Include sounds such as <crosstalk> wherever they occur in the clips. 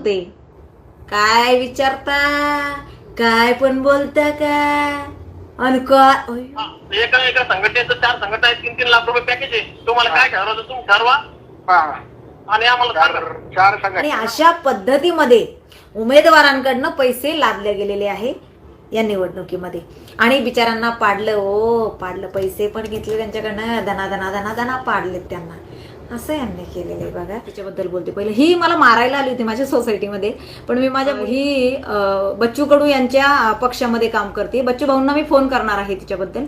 होते. काय विचारता? काय पण बोलता का? आणि काय? एका एका संघटनेचं चार संघटना आहेत तीन तीन लाख रुपये पॅकेज आहे. तुम्हाला काय ठरवायचं तुम्ही ठरवा. आणि आम्हाला चार सांगा. आणि अशा पद्धतीमध्ये उमेदवारांकडनं पैसे लादले गेलेले आहे या निवडणुकीमध्ये. आणि बिचारांना पाडलं ओ पाडलं. पैसे पण घेतले त्यांच्याकडनं. धना धना धना धना पाडलेत त्यांना. असं यांनी केलेलं आहे बघा. त्याच्याबद्दल बोलते. पहिले ही मला मारायला आली होती माझ्या सोसायटीमध्ये पण मी माझ्या ही बच्चू कडू यांच्या पक्षामध्ये काम करते. बच्चू भाऊंना मी फोन करणार आहे तिच्याबद्दल.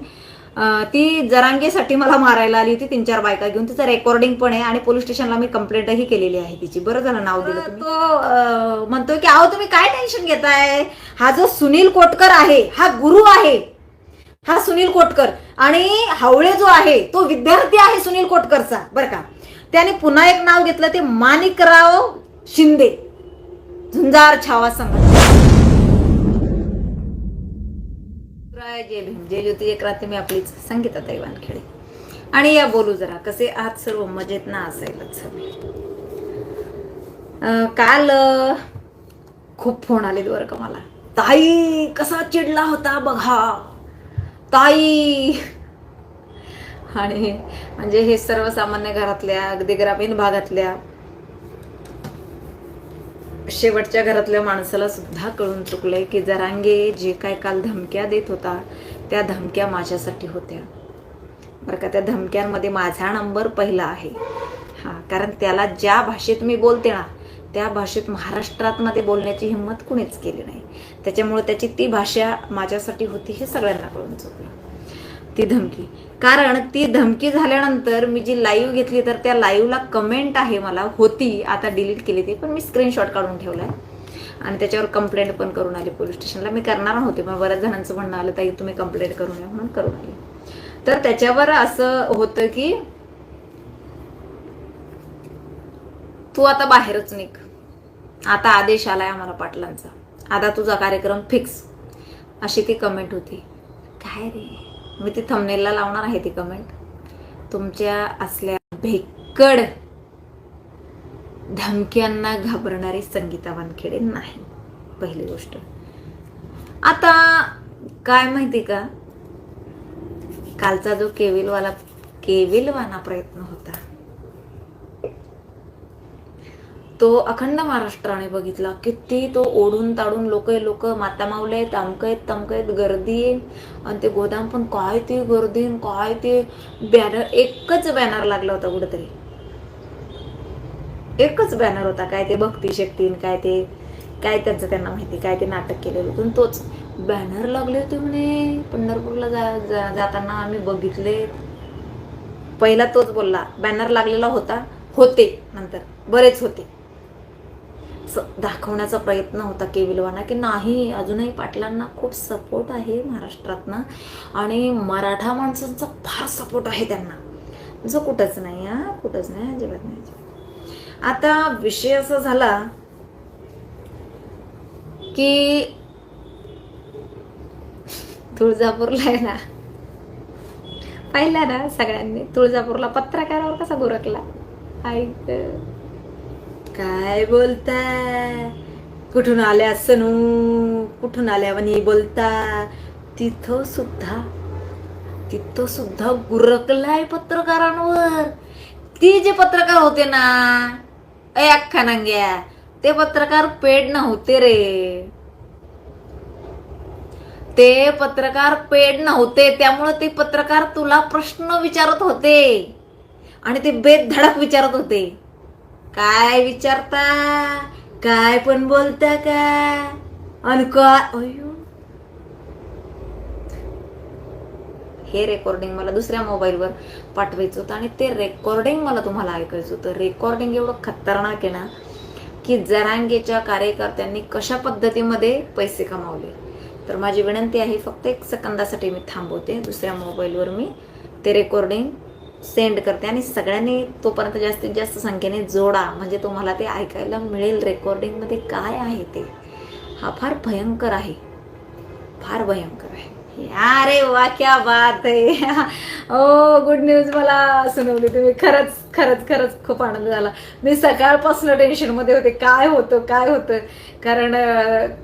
ती जरांगेसाठी मला मारायला आली होती. तीन चार बायका घेऊन. तिचं रेकॉर्डिंग पण आहे आणि पोलीस स्टेशनला मी कंप्लेंटही केलेली आहे तिची. बरं झालं नाव दिलं. तो म्हणतोय की अहो तुम्ही काय टेन्शन घेताय? हा जो सुनील कोटकर आहे हा गुरु आहे. हा सुनील कोटकर. आणि हावळे जो आहे तो विद्यार्थी आहे सुनील कोटकरचा. बरं का? त्याने पुन्हा एक नाव घेतलं ते माणिकराव शिंदे. झुंजार छावा संघ. जय भीम जय ज्योती एक रात्री मी आपलीच संगीता वानखेडे. आणि या बोलू जरा कसे आहात सर्व मजेत ना असायलाच हवे. काल खूप फोन आले बरं का मला. ताई कसा चिडला होता बघा. ताई आणि म्हणजे हे सर्वसामान्य घरातल्या अगदी ग्रामीण भागातल्या शेवटच्या घरातल्या माणसाला सुद्धा कळून चुकलंय की जरांगे जे काय काल धमक्या देत होता त्या धमक्या माझ्यासाठी होत्या. बरं का त्या धमक्यांमध्ये माझा नंबर पहिला आहे. हा कारण त्याला ज्या भाषेत मी बोलते ना त्या भाषेत महाराष्ट्रात मध्ये बोलण्याची हिंमत कुणीच केली नाही. त्याच्यामुळे त्याची ती भाषा माझ्यासाठी होती हे सगळ्यांना कळून चुकलं. ती धमकी. कारण ती धमकी झाल्यानंतर मी जी लाईव्ह घेतली तर त्या लाईव्हला कमेंट आहे मला होती आता डिलीट केली ती पण मी स्क्रीनशॉट काढून ठेवला आहे आणि त्याच्यावर कंप्लेंट पण करून आली पोलीस स्टेशनला मी करणार होते पण बऱ्याच जणांचं म्हणणं आलं ताई तुम्ही कंप्लेंट करून या म्हणून करून आली. तर त्याच्यावर असं होतं की तू आता बाहेरच निघ. आता आदेश आलाय आम्हाला पाटलांचा. आता तुझा कार्यक्रम फिक्स अशी ती कमेंट होती. काय रे? मी ती थंबनेलला लावणार आहे ती कमेंट तुमच्या असल्या भेकड धमक्यांना घाबरणारी संगीता वानखेडे नाही. पहिली गोष्ट. आता काय माहिती का? कालचा जो केविलवाला केविलवाना प्रयत्न होता. तो अखंड महाराष्ट्राने बघितला. किती तो ओढून ताडून लोक लोक माता मावले आहेत अमक आहेत तमक आहेत गर्दी आहे. आणि ते गोदाम पण काय ते गर्दी काय ते बॅनर एकच बॅनर लागला होता कुठेतरी. एकच बॅनर होता काय ते भक्ती शक्ती काय ते काय त्यांचं त्यांना माहिती काय ते नाटक केलेलं होतं. तोच बॅनर लागले होते म्हणे पंढरपूरला जा, जा जाताना आम्ही बघितले. पहिला तोच बोलला बॅनर लागलेला होता होते नंतर बरेच होते. दाखवण्याचा प्रयत्न होता केविलवाना की नाही अजूनही पाटलांना खूप सपोर्ट आहे महाराष्ट्रातनं. आणि मराठा माणसांचा फार सपोर्ट आहे त्यांना. जो कुठंच नाही हा कुठंच नाही अजिबात नाही अजिबात. आता विषय असा झाला की तुळजापूरला आहे ना पाहिला ना सगळ्यांनी? तुळजापूरला पत्रकारावर कसा गुरकला? ऐक काय बोलताय कुठून आल्या सनू कुठून आल्या म्हणे बोलता? तिथं सुद्धा तिथं सुद्धा गुरकलाय पत्रकारांवर. ती जे पत्रकार होते ना अय अख्खा नांग्या ते पत्रकार पेड नव्हते रे. ते पत्रकार पेड नव्हते त्यामुळे ते पत्रकार तुला प्रश्न विचारत होते. आणि ते बेधडक विचारत होते. काय विचारता? काय पण बोलता का? आणि काय अयो हे रेकॉर्डिंग मला दुसऱ्या मोबाईलवर पाठवायचं होतं आणि ते रेकॉर्डिंग मला तुम्हाला ऐकायचं होतं. रेकॉर्डिंग एवढं खतरनाक आहे ना की जरांगेच्या कार्यकर्त्यांनी कशा पद्धतीमध्ये पैसे कमावले. तर माझी विनंती आहे फक्त एक सेकंदासाठी मी थांबवते. दुसऱ्या मोबाईलवर मी ते रेकॉर्डिंग सेंड करते आणि सगळ्यांनी तोपर्यंत जास्तीत जास्त संख्येने जोडा. म्हणजे तुम्हाला ते ऐकायला मिळेल रेकॉर्डिंगमध्ये काय आहे ते. हा फार भयंकर आहे. फार भयंकर आहे. अरे वा क्या बात आहे. <laughs> ओ गुड न्यूज मला सुनवली तुम्ही. खरंच खरंच खरंच खूप आनंद झाला. मी सकाळपासून टेन्शनमध्ये होते. काय होतं काय होतं? कारण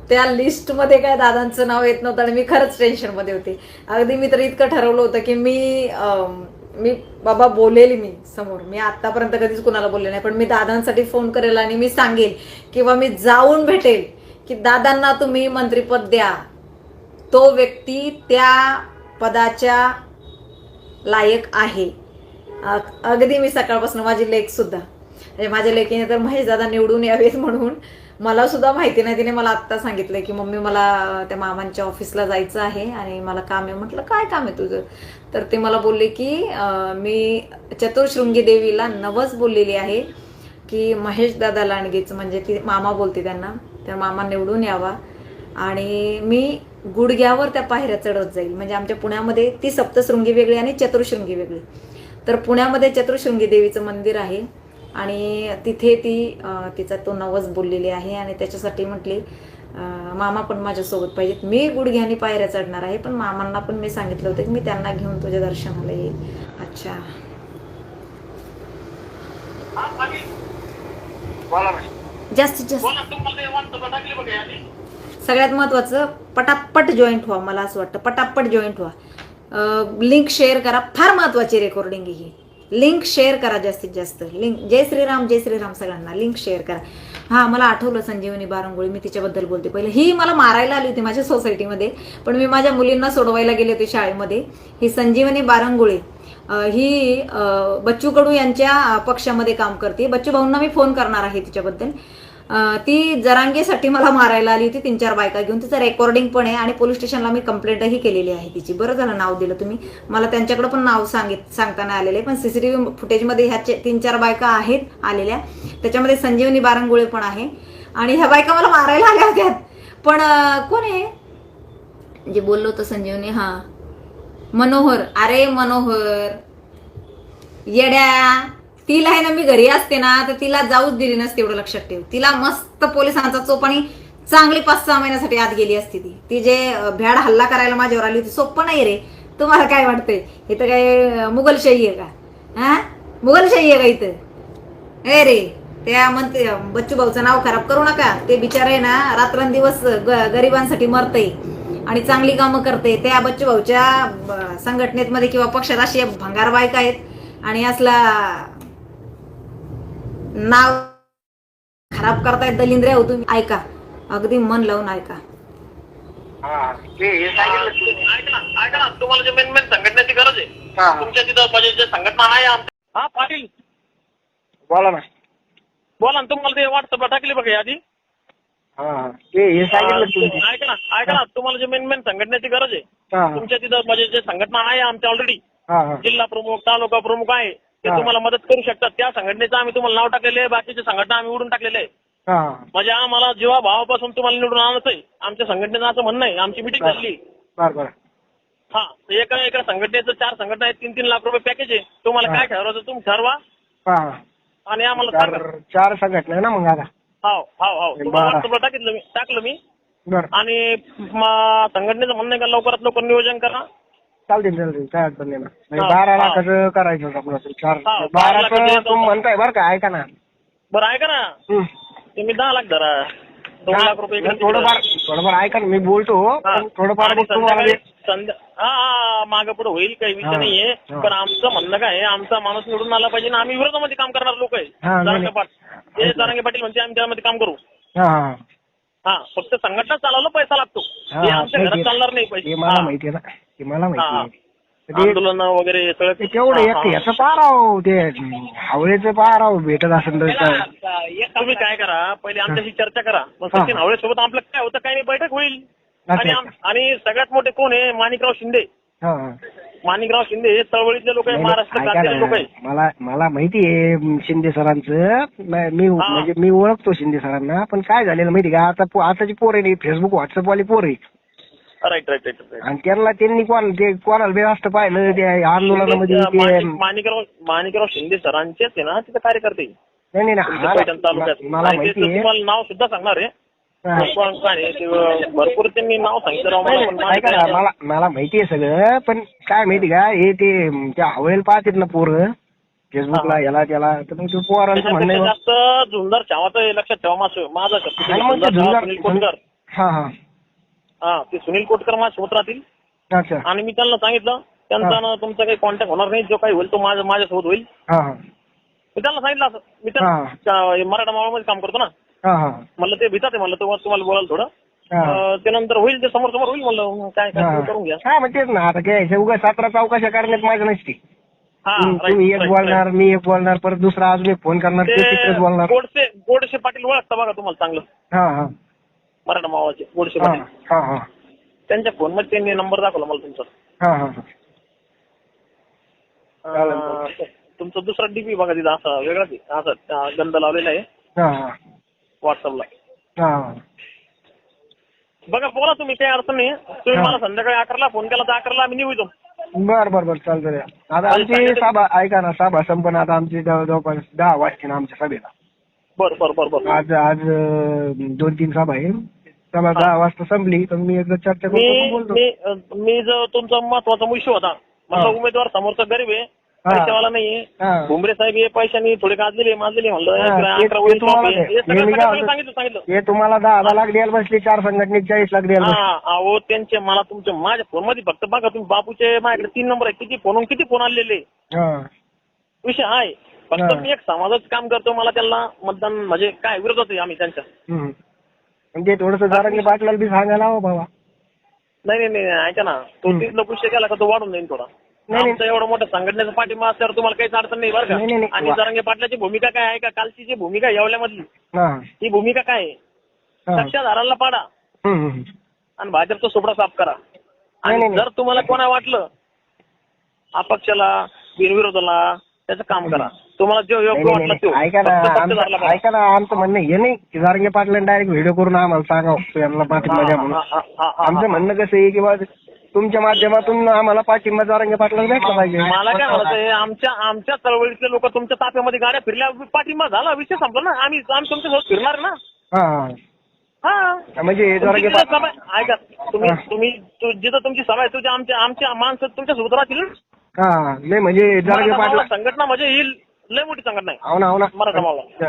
त्या लिस्टमध्ये काय दादांचं नाव येत नव्हतं आणि मी खरंच टेन्शनमध्ये होते. अगदी मी तर इतकं ठरवलं होतं की मी मी बाबा बोलेल मी समोर. मी आतापर्यंत कधीच कुणाला बोलले नाही पण मी दादांसाठी फोन करेल आणि मी सांगेल किंवा मी जाऊन भेटेल की दादांना तुम्ही मंत्रीपद द्या. तो व्यक्ती त्या पदाच्या लायक आहे. अग- अगदी मी सकाळपासून माझी लेख सुद्धा म्हणजे माझ्या लेखीने तर महेश दादा निवडून यावेत म्हणून मला सुद्धा माहिती नाही. तिने मला आत्ता सांगितलं की मम्मी मला त्या मामांच्या ऑफिसला जायचं आहे आणि मला काम आहे. म्हटलं काय काम आहे तुझं? तर ते मला बोलले की मी चतुर्शृंगी देवीला नवस बोललेली आहे की महेश दादा लांडगेचं म्हणजे ती मामा बोलते त्यांना तर मामा निवडून यावा आणि मी गुडघ्यावर त्या पायऱ्या चढत जाईल. म्हणजे आमच्या पुण्यामध्ये ती सप्तशृंगी वेगळी आणि चतुर्शृंगी वेगळी. तर पुण्यामध्ये चतुर्शृंगी देवीचं मंदिर आहे. आणि तिथे ती तिचा तो नवस बोललेली आहे आणि त्याच्यासाठी म्हटली मामा पण माझ्यासोबत पाहिजेत. मी गुडघ्याने पायऱ्या चढणार आहे पण मामांना पण मी सांगितलं होतं की मी त्यांना घेऊन तुझ्या दर्शनाला येईल. अच्छा. जास्तीत जास्त. सगळ्यात महत्वाचं पटापट जॉईंट व्हा मला असं वाटतं. पटापट जॉईंट व्हा. लिंक शेअर करा. फार महत्वाची रेकॉर्डिंग ही. लिंक शेअर करा जास्तीत जास्त. लिंक जय श्रीराम जय श्रीराम सगळ्यांना. लिंक शेअर करा. हा मला आठवलं संजीवनी बारंगोळी. मी तिच्याबद्दल बोलते. पहिले ही मला मारायला आली होती माझ्या सोसायटीमध्ये पण मी माझ्या मुलींना सोडवायला गेले होते शाळेमध्ये. ही संजीवनी बारंगोळी. ही बच्चू कडू यांच्या पक्षामध्ये काम करते. बच्चू भाऊंना मी फोन करणार आहे तिच्याबद्दल. ती जरांगेसाठी मला मारायला आली होती तीन चार बायका घेऊन. तिचं रेकॉर्डिंग पण आहे आणि पोलीस स्टेशनला मी कंप्लेंटही केलेली आहे तिची. बरं झालं नाव दिलं तुम्ही. मला त्यांच्याकडे पण नाव सांगित सांगताना आलेले. पण सीसीटीव्ही फुटेजमध्ये ह्या तीन चार बायका आहेत आलेल्या. त्याच्यामध्ये संजीवनी बारंगुळे पण आहे. आणि ह्या बायका मला मारायला आल्या होत्या. पण कोण आहे? जे बोललो होतं संजीवनी हा. मनोहर. अरे मनोहर. येड्या. तिला आहे ना मी घरी असते ना तर तिला जाऊच दिली नसते एवढं लक्षात ठेव तिला मस्त पोलिसांचा चोप आणि चांगली पाच सहा महिन्यासाठी आत गेली असती ती. ती जे भ्याड हल्ला करायला माझ्यावर आली होती सोपं नाही रे. तुम्हाला काय वाटतंय? इथं काय मुघलशाही आहे का? हा? मुघलशाही आहे का इथं? ए रे त्या म्हणते बच्चू भाऊचं नाव खराब करू नका. ते बिचारे ना रात्रंदिवस ग- गरिबांसाठी मरतय आणि चांगली कामं करते त्या बच्चू भाऊच्या संघटनेत मध्ये किंवा पक्षात अशी भंगार बायका आहेत आणि असला नाव खराब करतायत दलिंद्रे हो तुम्ही. ऐका. अगदी मन लावून ऐका. हा ते हे सांगितलं तू. ऐका ना ऐका ना तुम्हाला जे मेन मेन संघटनेची गरज आहे हा. तुमच्या तिथं म्हणजे जे संघटना आहे आमच्या हा पाटील. बोला ना. बोला ना तुम्हाला ते व्हॉट्सअपला टाकले बघा यादी. हा हा. ते हे सांगितलं तुम्ही. ऐका ना ऐका ना. तुम्हाला जे मेन मेन संघटनेची गरज आहे हा. हा. तुमच्या तिथं म्हणजे जे संघटना आहे आमच्या ऑलरेडी जिल्हा प्रमुख तालुका प्रमुख आहे ते हा. तुम्हाला मदत करू शकतात. त्या संघटनेचं आम्ही तुम्हाला नाव टाकलेले आहे बाकीच्या संघटना आम्ही उडून टाकलेले आहे. हा. हा. म्हणजे आम्हाला जेव्हा भावापासून तुम्हाला निवडून आणायचं आहे आमच्या संघटनेचं असं म्हणणं आहे. आमची मिटिंग. झाली. हा एका एका संघटनेचं चार संघटना आहेत तीन तीन लाख रुपये पॅकेज आहे. तुम्हाला हा. काय ठरवायचं तुम्ही ठरवा. हा. हा. आणि आम्हाला चार संघटना आहे ना मग आता? बरं. व्हॉट्सअपला टाकितलं मी टाकलं मी. आणि संघटनेचं म्हणणं आहे का लवकरात लवकर नियोजन करा. चालतील चालतील काय अडचण नाही ना म्हणजे हा, बारा हा. लाखाचं करायचं होतं आपलं असं. चार हा, बारा बाराचं तुम्ही. म्हणताय बरं का ऐका ना बरं ऐका ना हं. तुम्ही दहा लाख धरा दोन लाख रुपये इकडे थोडंफार थोडंफार ऐका ना मी बोलतो हा. पण थोडंफार आणि मग तुम्हाला संध्याकाळी- संध्या हा हा मागं पुढे होईल काही हा, विषय नाहीये हा. पण आमचं म्हणणं काय आहे, आमचा माणूस निवडून आला पाहिजे ना आम्ही विरोधामध्ये काम करणार लोक आहे हा, नाही, जारंगे पाट ते जारंगे पाटील म्हणजे आम्ही त्यामध्ये काम करू हा हा हा फक्त संघटना चालवलं पैसा लागतो हा, आमच्या घरात. चालणार नाही पैसे मला हा. माहिती आहे ना मला माहिती हा. आहे ते- आंदोलन वगैरे सगळं ते हा, एक हा. याचं ते हावळेचं भेटत असेल तर काय. तुम्ही काय करा पहिले आमच्याशी चर्चा करा मग हा. सचिन हावळे सोबत आपलं काय होतं काय नाही बैठक होईल आणि आम- आणि सगळ्यात मोठे कोण आहे माणिकराव शिंदे हा, हा. माणिकराव शिंदे हे चळवळीतले लोक आहे महाराष्ट्र क्रांतीचे लोक आहे मला मला माहिती आहे शिंदे सरांचं. म- मी हा. म्हणजे मी ओळखतो शिंदे सरांना पण काय झालेलं माहिती का? आता पो- आताची पोर आहे फेसबुक व्हॉट्सअप वाली पोर आहे राईट राईट राईट आणि त्यांना त्यांनी कोण ते कोणाला व्यवस्थ पाहिलं ते आंदोलनामध्ये ते माणिक- माणिकराव माणिकराव शिंदे सरांचेच आहे ना तिथे कार्यकर्ते. नाही नाही तुमच्या नाही पैठण तालुक्यात. मला- मला आणि माहिती त्याचं आहे. तुम्हाला नाव सुद्धा सांगणार आहे. ते भरपूर त्यांनी नाव सांगितलं राव मला पण नाही, ऐका ना माझं मला मला माहिती आहे सगळं पण काय माहिती का हे ते त्या हवेल पाहतात ना पोरं फेसबुकला याला त्याला तर मग ते पोरांचं म्हणणं आहे त्याच्यापेक्षा जास्त झुंजार चावाचं हे लक्षात ठेवा माझं माझं आणि मग ते झुंजार झुंजार सुनील कोटकर. हा हा. हा ते सुनील कोटकर माझ्यासोबत राहतील. अच्छा. आणि मी त्यांना सांगितलं त्यांचा ना तुमचा काही कॉन्टॅक्ट होणार नाही जो काही होईल तो माझ्या माझ्यासोबत होईल. हा हा. मी त्यांना सांगितलं असं मी हा. त्या मराठा मावळमध्ये काम करतो ना. म्हणलं ते भितात आहे म्हणलं तुम्हाला तुम्हाला बोलायला थोडं. त्यानंतर होईल ते समोर समोर होईल म्हणलं काय काय करून घ्या. हा मग तेच ना. आता काय उगा सतरा चौकशा करण्यात माझं नसते. तुम्ही एक बोलणार. मी एक बोलणार परत दुसरा अजून एक फोन करणार ते बोलणार. गोडसे गोडसे पाटील ओळखता बघा तुम्हाला चांगलं. हा हा. मराठा मावाचे गोडसे पाटील. हा हा. त्यांच्या फोनमध्ये त्यांनी नंबर दाखवला मला तुमचा. हा तुमचा दुसरा डीपी बघा तिथं असा वेगळाच आहे. असा गंध लावलेला आहे. व्हॉट्सअपला हा. बघा बोला तुम्ही काही अडचण नाही. तुम्ही. मला संध्याकाळी अकराला फोन केला तर अकराला आम्ही निघू. बर बर बर चालतं रे. आता आमची सभा ऐका ना सभा संपन्न आता आमची जवळ- जवळपास दहा वाजते ना आमच्या सभेला. बर बर बर बर. आज आज दोन तीन सभा आहे. सभा दहा वाजता संपली तर मी एकदा चर्चा करतो मी बोलतो. जो तुमचा महत्त्वाचा विषय होता हा. उमेदवार समोरचा गरीब आहे. पैशावाला नाहीये. हा. भुमरे साहेब हे पैशानी थोडे गाजलेले माजलेले म्हणलं हा, अकरा शॉप आहे. हे सगळं हे सगळं सांगितलं सांगितलं. हे तुम्हाला दहा दहा लाख द्यायला बसले चार संघटनेत चाळीस लाख द्यायला बसले. हा अहो त्यांचे मला तुमच्या माझ्या फोनमध्ये फक्त बघा तुम्ही बापूचे माझ्याकडे तीन नंबर आहे किती फोन किती फोन आलेले हा. विषय आहे. फक्त हा. मी एक समाजाचं काम करतो मला त्यांना मतदान म्हणजे काय विरोधात आहे आम्ही त्यांच्या. हम्म. म्हणजे थोडस जारंगी पाटलाला बी सांगायला हवं बाबा. नाही नाही नाही ऐका ना. तो. तीस लोक विषय केला का तो वाढून जाईल थोडा. नाही. आमचा एवढा मोठा संघटनेचा पाठिंबा असल्यावर तुम्हाला काहीच अडचण नाही बरं नाही, नाही, का नाही. आणि वा- जरांगे पाटलाची भूमिका काय आहे का कालची जी भूमिका येवल्यामधली हा ही भूमिका काय आहे हा. कक्षाधाराला पाडा हम्म, हम्म. आणि भाजपचा सोपडा साफ करा नाही, आणि नाही. जर तुम्हाला कोणा वाटलं अपक्षाला बिनविरोधाला त्याचं काम करा तुम्हाला जो नाही, योग्य नाही, वाटला तो नाही. ऐका ना फक्त आमचं कक्षाधाराला पाडा. ऐका ना आमचं म्हणणं हे नाही की जारंगे पाटलाने डायरेक्ट व्हिडिओ करून आम्हाला सांगावं यांना पाठिंबा द्या म्हणून हा, हा, हा, हा, आमचं. म्हणणं कसं आहे की बा तुमच्या माध्यमातून आम्हाला पाठिंबा जारंगे पाटलाला भेटला पाहिजे. मला काय म्हणायचंय आमच्या आमच्या चळवळीतले लोक तुमच्या ताफ्यामध्ये गाड्या फिरल्या पाठिंबा झाला विषय संपला ना. आम्ही आम्ही तुमच्यासोबत फिरणार ना. हा. म्हणजे पाटील ऐका तुम्ही. तुम्ही जिथं तुमची सभा आहे तुझ्या आमच्या आमच्या माणसं तुमच्यासोबत राहतील. हा. नाही म्हणजे जारंगे पाटला संघटना म्हणजे ही लय मोठी संघटना आहे. हो ना हो ना.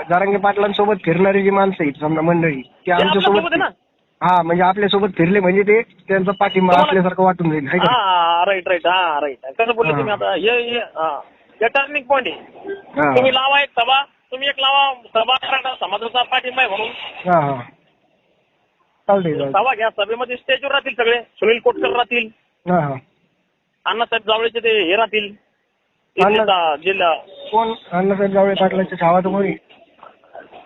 जारंगे पाटलांसोबत फिरणारी जी माणसं आहेत समजा मंडळी ते आमच्यासोबत ना. हा म्हणजे आपल्यासोबत फिरले म्हणजे ते त्यांचा पाठिंबा तुम्हाला- असल्यासारखं वाटून जाईल हाय का हा राईट राईट हा राईट कसं बोलले हा. तुम्ही आता? हे हे हा. हे टर्निंग पॉईंट आहे. हा. तुम्ही लावा एक सभा तुम्ही एक लावा सभा मराठा समाजाचा पाठिंबा आहे म्हणून. हा हा. चालतंय चालतंय. सभा घ्या सभेमध्ये स्टेजवर राहतील सगळे. सुनील कोटकर राहतील. हा हा. अण्णासाहेब जावळेचे ते हे राहतील. अण्णा- जिल्हा. कोण? अण्णासाहेब जावळे पाटलाच्या छावाचं कोणी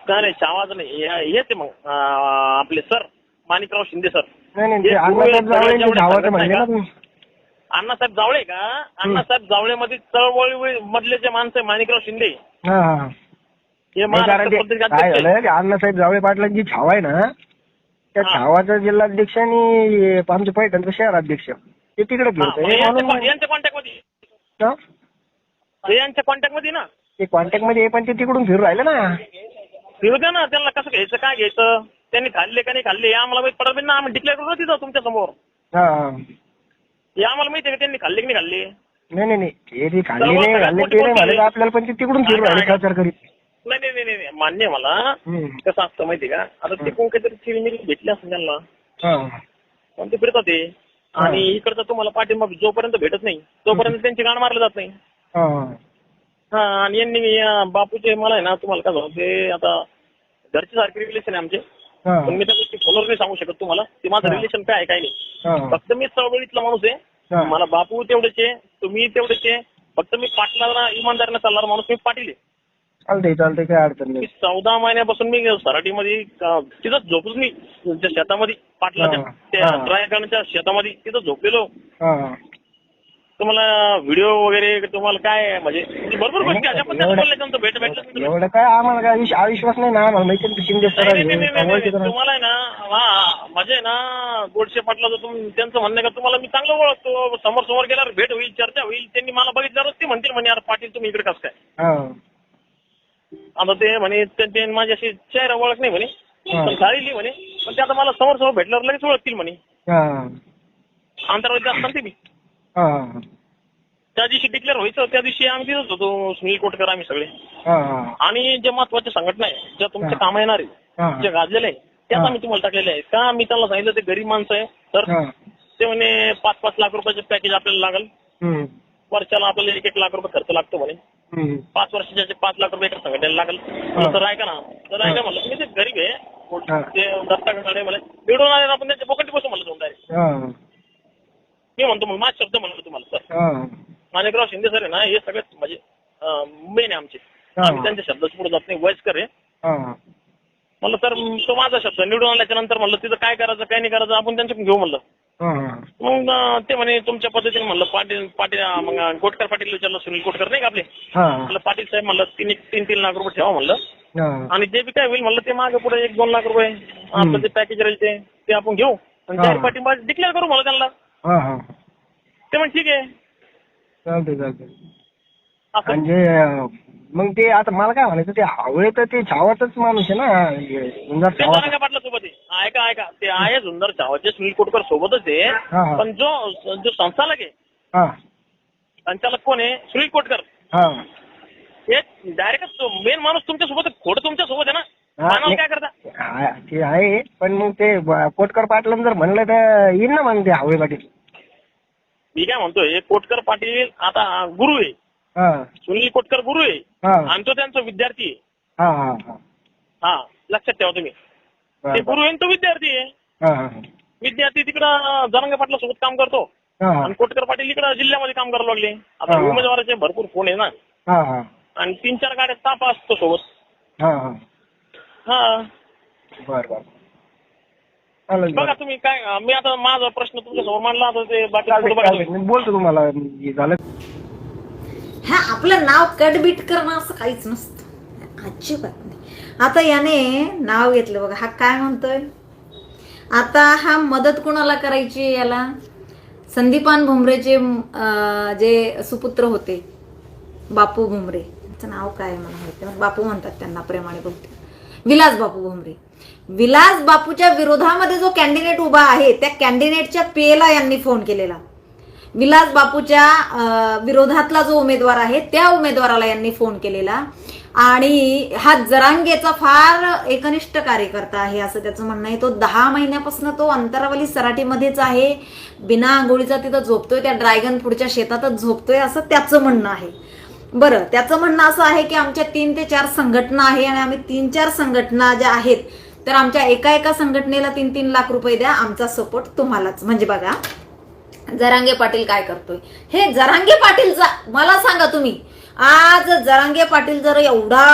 काय नाही चावाज नाही. हे- हेच आहे मग अं, आपले सर. माणिकराव शिंदे सर. नाही नाही ते अण्णासाहेब जावळे म्हणले ना तुम्ही. अण्णासाहेब जावळे का? अण्णासाहेब जावळेमध्ये चळवळी मधले जे माणसं आहे माणिकराव शिंदे. हा हा. हा. हे नाही, कारण महाराष्ट्र ते पत्रिका काय अध्यक्ष आहे. झालं ते अण्णासाहेब जावळे पाटलांची छावा आहे ना त्या हा. छावाचा जिल्हाध्यक्ष आणि आमचे पैठणचं शहराध्यक्ष ते तिकडे हा, मग यांच्या यांच्या कॉन्टॅक्टमध्ये? हे? यांच्या कॉन्टॅक्टमध्ये ना? ते कॉन्टॅक्टमध्ये आहे, पण ते तिकडून फिरू राहिले ना. फिरू द्या ना त्यांना कसं घ्यायचं काय घ्यायचं? त्यांनी खाल्ले का नाही खाल्ले हे आम्हाला माहीत पडत ना. आम्ही डिक्लेअर करू ना तिथं तुमच्यासमोर. हा हा. हे आम्हाला माहिती आहे का त्यांनी खाल्ले की नाही खाल्ले? नाही नाही नाही. ते खाल्ले नाही ते म्हणायचं. आपल्याला पण ते तिकडून राहिले. प्रचार करीत नाही नाही. नाही नाही मान्य आहे मला. हम्म. कसं असतं माहिती आहे का? आता तिकडून काहीतरी चिरमिरी भेटली असेल त्यांना. हा. पण ते फिरतात ते. आणि इकडचा तुम्हाला पाठिंबा जोपर्यंत भेटत नाही तोपर्यंत त्यांची गाण मारलं जात नाही. हा. हा आणि यांनी बापूचे मला आहे ना तुम्हाला काय सांगू ते आता घरचे सारखे रिलेशन आहे आमचे. पण मी त्या गोष्टी फोनवर नाही सांगू शकत तुम्हाला. ते माझं. रिलेशन काय आहे काय नाही. फक्त मी चळवळीतला माणूस. आहे. मला बापू तेवढेच आहे तुम्ही तेवढेच. आहे फक्त मी पाटलाला इमानदारीने चालणार माणूस मी पाटील आहे. चालतंय चालतंय काय अडचण नाही. चौदा महिन्यापासून मी सराटीमध्ये तिथं झोपूच मी. शेतामध्ये पाटलाच्या हा. त्या हा. ड्रायगनच्या शेतामध्ये तिथं झोपलेलो. तुम्हाला व्हिडिओ वगैरे तुम्हाला काय म्हणजे भरपूर गोष्टी अशा पद्धतीने एवढं- बोलल्या त्यांचं भेट भेटलं एवढं काय आम्हाला काय विश- अविश्वास नाही ना आम्हाला? माहिती आहे ना, शिंदे सर नाही, नाही, नाही, नाही, नाही, ओळखीचं ना. तुम्हाला आहे ना हा माझे ना गोडशे पाटलाचं तुम त्यांचं म्हणणं आहे का तुम्हाला मी चांगलं ओळखतो. समोर समोर गेल्यावर भेट होईल चर्चा होईल. त्यांनी मला बघितल्यावरच ते म्हणतील म्हणे यार पाटील तुम्ही इकडे कसं काय? आता ते म्हणे त्यांची माझी अशी चेहरा ओळख नाही म्हणे. हा. पण झालेली म्हणे. पण ते आता मला समोर समोर भेटल्यावर लगेच ओळखतील म्हणे. हा. अंतरावरती असताना ते मी. हा. हा त्या दिवशी डिक्लेअर व्हायचं त्या दिवशी आम्ही तिथंच होतो सुनील कोटकर आम्ही सगळे. हा. हा आणि जे महत्त्वाच्या संघटना आहे ज्या तुमच्या हा. कामा येणार आहे हा. जे गाजलेले आहे त्याच हा. आम्ही तुम्हाला टाकलेले आहे का मी त्यांना सांगितलं ते गरीब माणसं आहे तर हा. ते म्हणे पाच पाच लाख रुपयाचं पॅकेज आपल्याला लागेल. हम्म. वर्षाला आपल्याला एक एक लाख रुपये खर्च लागतो म्हणे. हम्म. पाच वर्षाचे पाच लाख रुपये एका संघटनेला लागेल. म्हणलं, तर ऐका ना तर ऐका म्हणलं मी ते गरीब हा. आहे ते दत्ता गाडे मला निवडून आले ना आपण त्यांच्या पोकटी बसू म्हणलं जाऊन डायरेक्ट हा. मी म्हणतो मग माझ शब्द म्हणलं तुम्हाला सर. माणिकराव शिंदे सर आहे ना हे सगळ्यात म्हणजे मेन आहे आमचे. आम्ही त्यांच्या शब्दाच्या पुढे जात नाही वयस्कर आहे. म्हणलं तर तो माझा शब्द निवडून आल्याच्यानंतर म्हणलं तिथं काय करायचं काय नाही करायचं आपण त्यांच्याकडून घेऊ म्हणलं. मग ते म्हणे तुमच्या पद्धतीने म्हणलं पाटील पाटील मग कोटकर पाटील विचारलं सुनील कोटकर नाही का आपले? म्हणलं पाटील साहेब म्हणलं तीन तीन तीन लाख रुपये ठेवा म्हणलं. आणि जे बी काय होईल म्हणलं ते मागे पुढे एक दोन लाख रुपये आपलं जे पॅकेज राहील ते आपण घेऊ. आणि. जाहीर पाठिंबा डिक्लेअर करू म्हणलं त्यांना. हा हा. ते म्हणे ठीक आहे. चालतंय चालतंय. असं म्हणजे अं, मग ते आता मला काय म्हणायचं ते हवे तर ते छावाचाच माणूस आहे ना म्हणजे सुंदर ते पाटला सोबत आहे ऐका ऐका. ते आहे सुंदर चावाचे सुनील कोटकर सोबतच आहे. हा. पण जो जो संचालक आहे हा. संचालक कोण आहे? सुनील कोटकर. हा. हे डायरेक्ट मेन माणूस तुमच्यासोबत. खोड तुमच्यासोबत आहे ना. काय करता? हा, ते आहे पण मग ते ब- कोटकर पाटलं जर म्हणलं तर येईल ना मग ते हवे पाटील. मी काय म्हणतोय कोटकर पाटील आता गुरु आहे. हा. सुनील कोटकर गुरु आहे. हा. आणि तो त्यांचा विद्यार्थी आहे. हा हा हा. हा लक्षात ठेवा तुम्ही. ते बरं, गुरु आहे आणि तो विद्यार्थी आहे. हा हा विद्यार्थी तिकडं जरांगे पाटला सोबत काम करतो. हा हा. आणि कोटकर पाटील इकडं जिल्ह्यामध्ये काम करायला लागले. आता हा. उमेदवाराचे भरपूर फोन आहे ना. हा हा. आणि तीन चार गाड्या ताप असतो सोबत. हा हा. हा. बर बर. चालेल बघा. तुम्ही काय मी आता माझा प्रश्न तुमच्यासमोर मांडला आता ते बाकी बघा. मी बोलतो तुम्हाला हे झालं. हा आपलं नाव कटबीट करणं असं काहीच नसतं. अजिबात नाही. आता याने नाव घेतलं बघा हा काय म्हणतोय? आता हा मदत कोणाला करायची याला? संदीपान भुमरेचे अं, जे सुपुत्र होते बापू भुमरे. त्यांचं नाव काय मला माहिती. बापू म्हणतात त्यांना प्रेमाने बहुतेक विलास बापू भुमरे विलास बापूच्या विरोधामध्ये जो कॅन्डिडेट उभा आहे त्या कॅन्डिडेटच्या पेला यांनी फोन केलेला. विलास बापूच्या विरोधातला जो उमेदवार आहे त्या उमेदवाराला यांनी फोन केलेला. आणि हा जरांगेचा फार एकनिष्ठ कार्यकर्ता आहे असं त्याचं म्हणणं आहे. तो दहा महिन्यापासून तो अंतरावली सराटीमध्येच आहे. बिना आंघोळीचा तिथं झोपतोय त्या ड्रॅगन फूडच्या शेतातच झोपतोय असं त्याचं म्हणणं आहे. बरं त्याचं म्हणणं असं आहे की आमच्या तीन ते चार संघटना आहे आणि आम्ही तीन चार संघटना ज्या आहेत तर आमच्या एका एका संघटनेला तीन तीन लाख रुपये द्या आमचा सपोर्ट तुम्हालाच. म्हणजे बघा जरांगे पाटील काय करतोय? हे जरांगे पाटीलचा मला सांगा तुम्ही आज जरांगे पाटील जर एवढा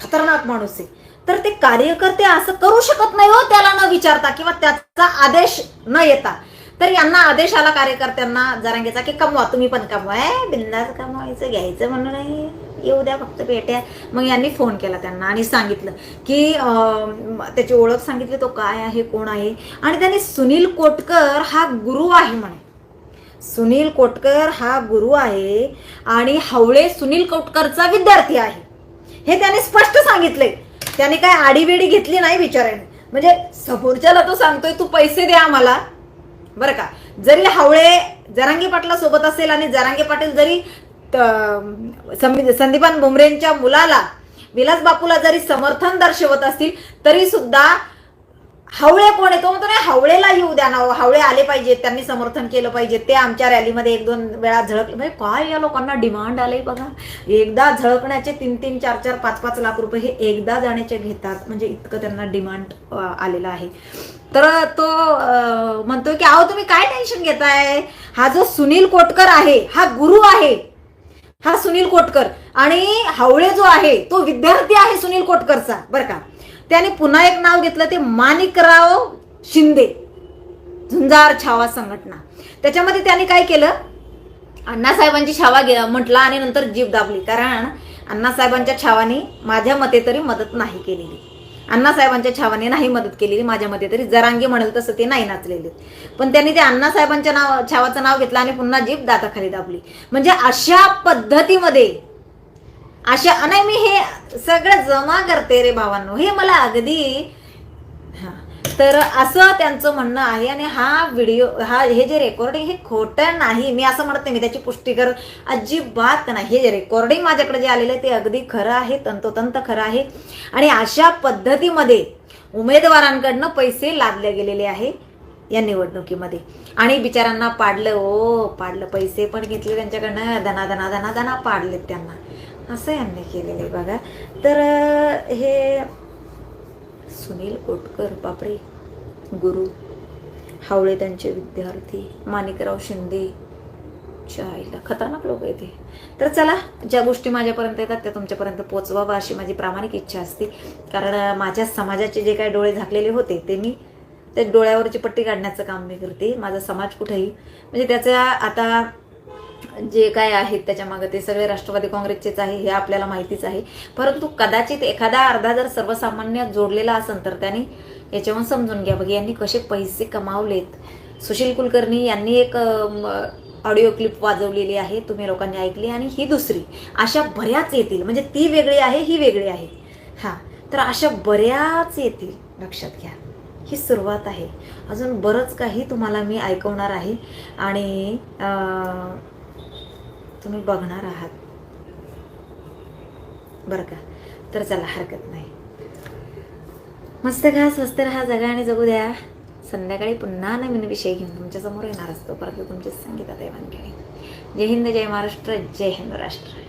खतरनाक माणूस आहे तर ते कार्यकर्ते असं करू शकत नाही हो त्याला न विचारता किंवा त्याचा आदेश न येता. तर यांना आदेश आला कार्यकर्त्यांना जरांगेचा की कमवा तुम्ही पण कमवा. ए, बिंदास कमवायचं घ्यायचं म्हणून येऊ द्या फक्त पेट्या मग यांनी फोन केला त्यांना आणि सांगितलं की त्याची ओळख सांगितली तो काय आहे कोण आहे? आणि त्यांनी सुनील कोटकर हा गुरु आहे म्हणे. सुनील कोटकर हा गुरु आहे आणि हवळे सुनील कोटकरचा विद्यार्थी आहे. हे त्याने स्पष्ट सांगितले त्याने काय आडीवेडी घेतली नाही बिचाराने म्हणजे समोरच्याला तो सांगतोय तू पैसे दे आम्हाला. बरं का? जरी हावळे जरांगी पाटला सोबत असेल आणि जरांगे पाटील जरी त- संदीपान भुमरेंच्या मुलाला विलास बापूला जरी समर्थन दर्शवत असतील तरी सुद्धा हावळे कोण आहे? तो म्हणतो नाही हावळेला येऊ द्या ना हो, हावळे आले पाहिजेत त्यांनी समर्थन केलं पाहिजे. ते आमच्या रॅलीमध्ये एक दोन वेळा झळकले. म्हणजे काय या लोकांना डिमांड आले बघा. एकदा झळकण्याचे तीन तीन चार चार पाच पाच लाख रुपये हे एकदा जाण्याचे घेतात. म्हणजे इतकं त्यांना डिमांड आलेलं आहे. तर तो म्हणतोय की अहो तुम्ही काय टेन्शन घेताय? हा जो सुनील कोटकर आहे हा गुरु आहे. हा सुनील कोटकर. आणि हावळे जो आहे तो विद्यार्थी आहे सुनील कोटकरचा बरं का. त्याने पुन्हा एक नाव घेतलं ते माणिकराव शिंदे. झुंजार छावा संघटना. त्याच्यामध्ये त्याने काय केलं? अण्णासाहेबांची छावा घे म्हटला आणि नंतर जीभ दाबली. कारण अण्णासाहेबांच्या छावाने माझ्या मते तरी मदत नाही केलेली. अण्णासाहेबांच्या छावाने नाही मदत केलेली माझ्या मते तरी. जरांगी म्हणेल तसं ते नाही नाचलेले. पण त्यांनी ते अण्णासाहेबांच्या नाव छावाचं नाव घेतलं आणि पुन्हा जीभ दाताखाली दाबली. म्हणजे अशा पद्धतीमध्ये अशा नाही मी हे सगळं जमा करते रे भावांनो. हे मला अगदी तर असं त्यांचं म्हणणं आहे आणि हा व्हिडिओ हा हे जे रेकॉर्डिंग हे खोटं नाही. मी असं म्हणत नाही मी त्याची पुष्टी कर अजिबात नाही. हे जे रेकॉर्डिंग माझ्याकडे जे आलेलं आहे ते अगदी खरं आहे तंतोतंत खरं आहे. आणि अशा पद्धतीमध्ये उमेदवारांकडनं पैसे लादले गेलेले आहे या निवडणुकीमध्ये. आणि बिचारांना पाडलं ओ पाडलं. पैसे पण घेतले त्यांच्याकडनं धना धना धना धना पाडलेत त्यांना. असं यांनी केलेलं आहे बघा. तर हे सुनील कोटकर बापरे गुरु हावळे त्यांचे विद्यार्थी माणिकराव शिंदे आईला खतरनाक लोक येते तर चला ज्या गोष्टी माझ्यापर्यंत येतात त्या तुमच्यापर्यंत पोचवावं अशी माझी प्रामाणिक इच्छा असते. कारण माझ्या समाजाचे जे काही डोळे झाकलेले होते ते मी त्या डोळ्यावरची पट्टी काढण्याचं काम मी करते. माझा समाज कुठेही म्हणजे त्याचा आता जे काय आहेत त्याच्यामागं ते सगळे राष्ट्रवादी काँग्रेसचेच आहे हे आपल्याला माहितीच आहे. परंतु कदाचित एखादा अर्धा जर सर्वसामान्य जोडलेला असेल तर त्याने याच्यावर समजून घ्या. बघ यांनी कसे पैसे कमावलेत. सुशील कुलकर्णी यांनी एक ऑडिओ क्लिप वाजवलेली आहे तुम्ही लोकांनी ऐकली. आणि ही दुसरी अशा बऱ्याच येतील. म्हणजे ती वेगळी आहे ही वेगळी आहे. हां तर अशा बऱ्याच येतील. लक्षात घ्या. ही सुरुवात आहे. अजून बरंच काही तुम्हाला मी ऐकवणार आहे. आणि तुम्ही बघणार आहात. बरं का? तर चला हरकत नाही. मस्त घा स्वस्त राहा जगा आणि जगू द्या. संध्याकाळी पुन्हा नवीन विषय घेऊन तुमच्यासमोर येणार असतो. परंतु तुमचे संगीतात देवाणघेणे. जय हिंद जय महाराष्ट्र जय हिंद राष्ट्र.